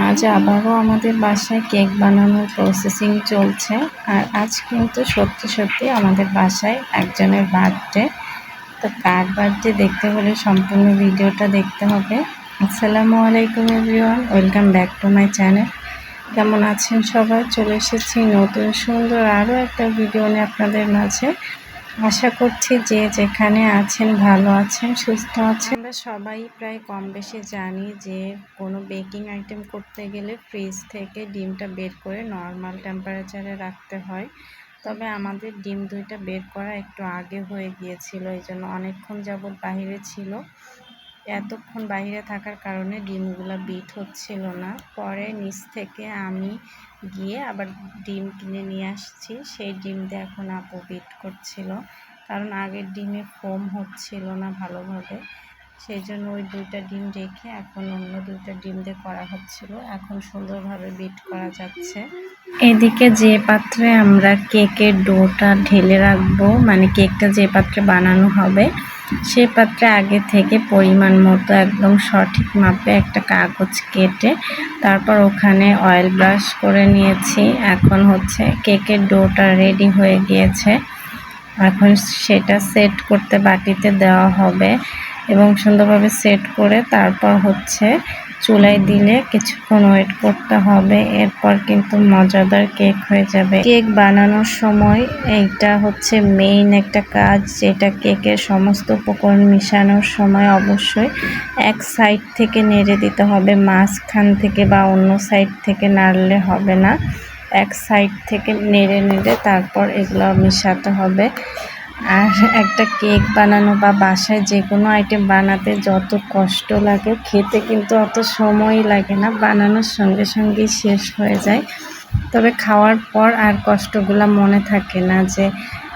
আজ আবারও আমাদের বাসায় কেক বানানোর প্রসেসিং চলছে। আর আজ কিন্তু সত্যি সত্যি আমাদের বাসায় একজনের বার্থডে তো কার বার্থডে দেখতে হলে সম্পূর্ণ ভিডিওটা দেখতে হবে। আসসালামু আলাইকুম everyone welcome back to my channel কেমন আছেন সবাই? চলে এসেছি নতুন সুন্দর আরও একটা ভিডিও নিয়ে আপনাদের মাঝে। আশা করছি যে যেখানে আছেন, ভালো আছেন, সুস্থ আছেন। আমরা সবাই প্রায় কম বেশি জানি যে কোনো বেকিং আইটেম করতে গেলে ফ্রিজ থেকে ডিমটা বের করে নর্মাল টেম্পারেচারে রাখতে হয়। তবে আমাদের ডিম দুইটা বের করা একটু আগে হয়ে গিয়েছিল, এই জন্য অনেকক্ষণ যাবৎ বাহিরে ছিল। এতক্ষণ বাইরে থাকার কারণে ডিমগুলো বিট হচ্ছিল না। পরে নিচ থেকে আমি গিয়ে আবার ডিম কিনে নিয়ে আসছি। সেই ডিম দিয়ে এখন আপু বিট করছিল। কারণ আগের ডিমে ফোম হচ্ছিল না ভালোভাবে। সেই জন্য ওই দুইটা ডিম রেখে এখন অন্য দুইটা ডিম দিয়ে করা হচ্ছিল। এখন সুন্দরভাবে বিট করা যাচ্ছে। এদিকে যে পাত্রে আমরা কেকের ডোটা ঢেলে রাখব মানে কেকটা যে পাত্রে বানানো হবে, সে পাত্রে আগে থেকে পরিমাণ মতো একদম সঠিক মাপে একটা কাগজ কেটে তারপর ওখানে অয়েল ব্রাশ করে নিয়েছি। এখন হচ্ছে কেকের ডোটা রেডি হয়ে গিয়েছে। এখন সেটা সেট করতে বাটিতে দেওয়া হবে। এবং সুন্দরভাবে সেট করে তারপর হচ্ছে চুলায় দিলে কিছুক্ষণ ওয়েট করতে হবে। এরপর কিন্তু মজাদার কেক হয়ে যাবে। কেক বানানোর সময় এইটা হচ্ছে মেইন একটা কাজ, যেটা কেকের সমস্ত উপকরণ মিশানোর সময় অবশ্যই এক সাইড থেকে নেড়ে দিতে হবে। মাঝখান থেকে বা অন্য সাইড থেকে নাড়লে হবে না। এক সাইড থেকে নেড়ে নেড়ে তারপর এগুলো মিশাতে হবে। আর একটা কেক বানানো বা বাসায় যে কোনো আইটেম বানাতে যত কষ্ট লাগে খেতে কিন্তু অত সময় লাগে না বানানোর সঙ্গে সঙ্গেই শেষ হয়ে যায়। তবে খাওয়ার পর আর কষ্টগুলো মনে থাকে না যে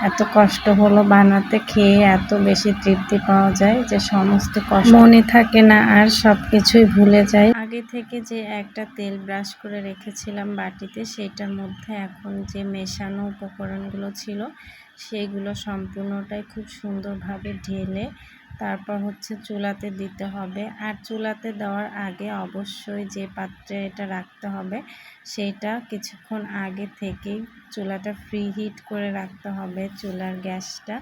এত কষ্ট হলো বানাতে খেয়ে এত বেশি তৃপ্তি পাওয়া যায় যে সমস্ত কষ্ট মনে থাকে না আর সব কিছুই ভুলে যায়। আগে থেকে যে একটা তেল ব্রাশ করে রেখেছিলাম বাটিতে সেটার মধ্যে এখন যে মেশানো উপকরণগুলো ছিল সেইগুলো সম্পূর্ণটাই খুব সুন্দরভাবে ঢেলে তারপর হচ্ছে চুলাতে দিতে হবে। আর চুলাতে দেওয়ার আগে অবশ্যই যে পাত্রে এটা রাখতে হবে সেটা কিছুক্ষণ আগে থেকেই চুলাটা ফ্রি হিট করে রাখতে হবে চুলার গ্যাসটা।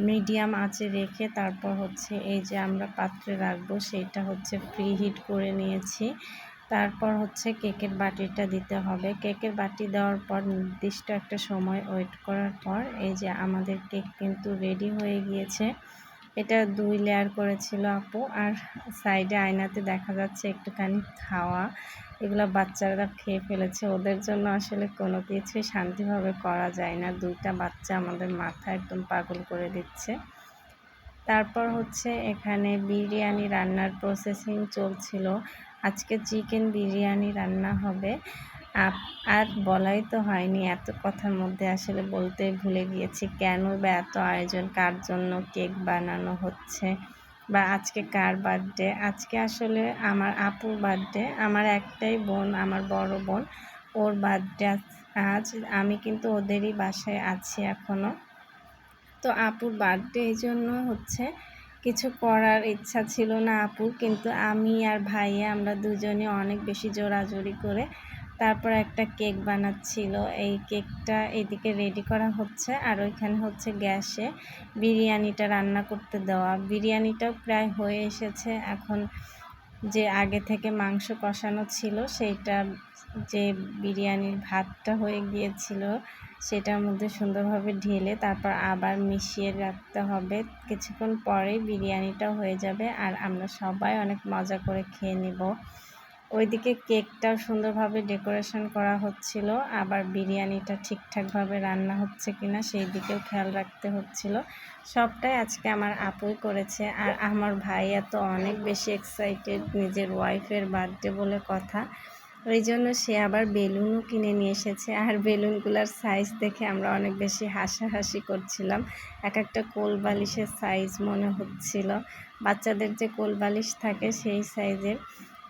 মিডিয়াম আঁচে রেখে তারপর হচ্ছে এই যে আমরা পাত্রে রাখব সেটা হচ্ছে ফ্রি হিট করে নিয়েছি। তারপর হচ্ছে কেকের বাটিটা দিতে হবে। কেকের বাটি দেওয়ার পর নির্দিষ্ট একটা সময় ওয়েট করার পর এই যে আমাদের কেক কিন্তু রেডি হয়ে গিয়েছে। এটা দুই লেয়ার করেছিল আপু আর সাইডে আয়নাতে দেখা যাচ্ছে একটুখানি খাওয়া এগুলো বাচ্চারা খেয়ে ফেলেছে। ওদের জন্য আসলে কোনো কিছুই শান্তিভাবে করা যায় না। দুইটা বাচ্চা আমাদের মাথা একদম পাগল করে দিচ্ছে। তারপর হচ্ছে এখানে বিরিয়ানি রান্নার প্রসেসিং চলছিল। আজকে চিকেন বিরিয়ানি রান্না হবে। আর বলাই তো হয়নি, এত কথার মধ্যে আসলে বলতে ভুলে গিয়েছি কেন বা এত আয়োজন, কার জন্য কেক বানানো হচ্ছে, বা আজকে কার বার্থডে আজকে আসলে আমার আপুর বার্থডে আমার একটাই বোন, আমার বড় বোন, ওর বার্থডে আজ আমি কিন্তু ওদেরই বাসায় আছি এখনও তো আপুর বার্থডে এই জন্য হচ্ছে কিছু করার ইচ্ছা ছিল না আপুর কিন্তু আমি আর ভাইয়া আমরা দুজনে অনেক বেশি জোরাজোরি করে তারপর একটা কেক বানাচ্ছিল। এই কেকটা এদিকে রেডি করা হচ্ছে আর ওইখানে হচ্ছে গ্যাসে বিরিয়ানিটা রান্না করতে দেওয়া। বিরিয়ানিটাও প্রায় হয়ে এসেছে। এখন যে আগে থেকে মাংস কষানো ছিল, সেইটা যে বিরিয়ানির ভাতটা হয়ে গিয়েছিল সেটার মধ্যে সুন্দরভাবে ঢেলে তারপর আবার মিশিয়ে রাখতে হবে। কিছুক্ষণ পরেই বিরিয়ানিটা হয়ে যাবে আর আমরা সবাই অনেক মজা করে খেয়ে নেব। ওইদিকে কেকটাও সুন্দরভাবে ডেকোরেশন করা হচ্ছিল, আবার বিরিয়ানিটা ঠিকঠাকভাবে রান্না হচ্ছে কিনা সেই দিকেও খেয়াল রাখতে হচ্ছিল। সবটাই আজকে আমার আপুই করেছে আর আমার ভাইয়া তো অনেক বেশি এক্সাইটেড নিজের ওয়াইফের বার্থডে বলে কথা। ওই জন্য সে আবার বেলুনও কিনে নিয়ে এসেছে। আর বেলুনগুলোর সাইজ দেখে আমরা অনেক বেশি হাসাহাসি করছিলাম। এক একটা কোল বালিশের সাইজ মনে হচ্ছিল। বাচ্চাদের যে কোল বালিশ থাকে সেই সাইজের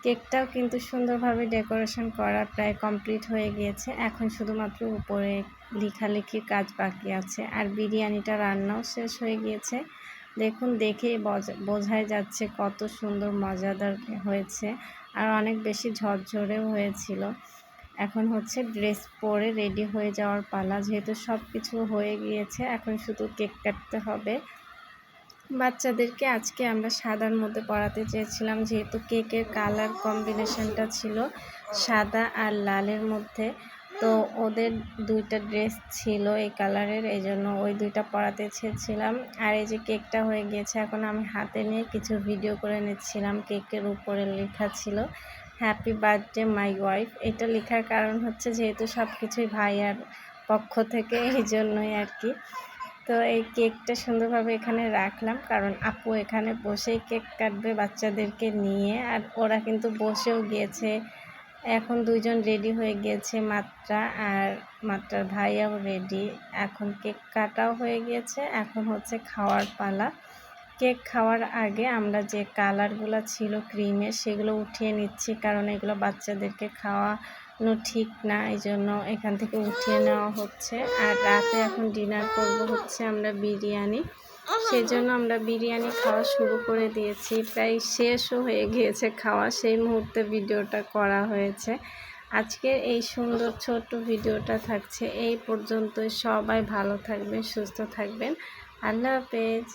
কেকটাও কিন্তু সুন্দরভাবে ডেকোরেশন করা প্রায় কমপ্লিট হয়ে গিয়েছে। এখন শুধুমাত্র উপরে লেখালেখির কাজ বাকি আছে। আর বিরিয়ানিটা রান্নাও শেষ হয়ে গিয়েছে। দেখুন, দেখে বোঝাই যাচ্ছে কত সুন্দর, মজাদার হয়েছে। আর অনেক বেশি ঝরঝরেও হয়েছিল। এখন হচ্ছে ড্রেস পরে রেডি হয়ে যাওয়ার পালা। যেহেতু সব কিছু হয়ে গিয়েছে, এখন শুধু কেক কাটতে হবে। বাচ্চাদেরকে আজকে আমরা সাদার মধ্যে পড়াতে চেয়েছিলাম, যেহেতু কেকের কালার কম্বিনেশনটা ছিল সাদা আর লালের মধ্যে। তো ওদের দুইটা ড্রেস ছিল এই কালারের, এই জন্য ওই দুইটা পড়াতে চেয়েছিলাম আর এই যে কেকটা হয়ে গিয়েছে এখন আমি হাতে নিয়ে কিছু ভিডিও করে নিচ্ছিলাম। কেকের উপরে লেখা ছিল হ্যাপি বার্থডে মাই ওয়াইফ এটা লেখার কারণ হচ্ছে যেহেতু সব কিছুই ভাইয়ার পক্ষ থেকে, এই জন্যই আর কি। তো এই কেকটা সুন্দরভাবে এখানে রাখলাম, কারণ আপু এখানে বসেই কেক কাটবে বাচ্চাদেরকে নিয়ে, আর ওরা কিন্তু বসেও গিয়েছে এখন দুইজন রেডি হয়ে গিয়েছে মাত্রা আর মাত্রার ভাইয়াও রেডি এখন কেক কাটাও হয়ে গিয়েছে এখন হচ্ছে খাওয়ার পালা। কেক খাওয়ার আগে আমরা যে কালারগুলো ছিল ক্রিমের, সেগুলো উঠিয়ে নিচ্ছি, কারণ এগুলো বাচ্চাদেরকে খাওয়ানো ঠিক না এই জন্য এখান থেকে উঠিয়ে নেওয়া হচ্ছে। আর রাতে এখন ডিনার করব হচ্ছে আমরা বিরিয়ানি। সেই জন্য আমরা বিরিয়ানি খাওয়া শুরু করে দিয়েছি। প্রায় শেষও হয়ে গিয়েছে খাওয়া। সেই মুহূর্তে ভিডিওটা করা হয়েছে। আজকের এই সুন্দর ছোট্ট ভিডিওটা থাকছে। এই পর্যন্ত সবাই ভালো থাকবেন, সুস্থ থাকবেন। আল্লাহ হাফেজ।